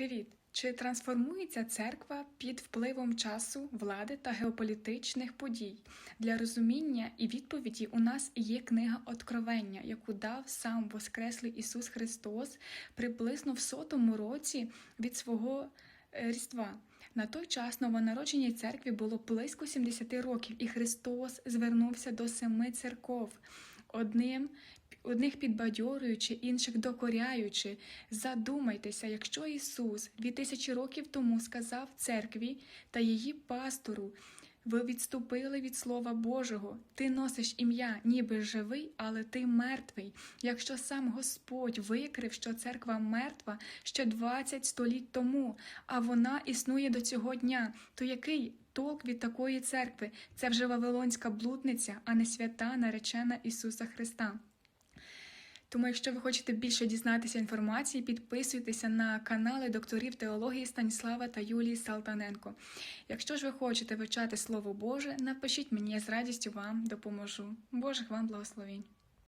Привіт! Чи трансформується церква під впливом часу, влади та геополітичних подій? Для розуміння і відповіді у нас є книга Откровення, яку дав сам Воскреслий Ісус Христос приблизно в сотому році від свого е, Різдва. На той час новонародженій церкві було близько 70 років, і Христос звернувся до семи церков. Одним одних підбадьорюючи, інших докоряючи. Задумайтеся, якщо Ісус 2000 років тому сказав церкві та її пастору. Ви відступили від Слова Божого. Ти носиш ім'я, ніби живий, але ти мертвий. Якщо сам Господь викрив, що церква мертва ще 20 століть тому, а вона існує до цього дня, то який толк від такої церкви? Це вже Вавилонська блудниця, а не свята наречена Ісуса Христа. Тому, якщо ви хочете більше дізнатися інформації, підписуйтеся на канали докторів теології Станіслава та Юлії Салтаненко. Якщо ж ви хочете вивчати Слово Боже, напишіть мені, я з радістю вам допоможу. Божих вам благословень!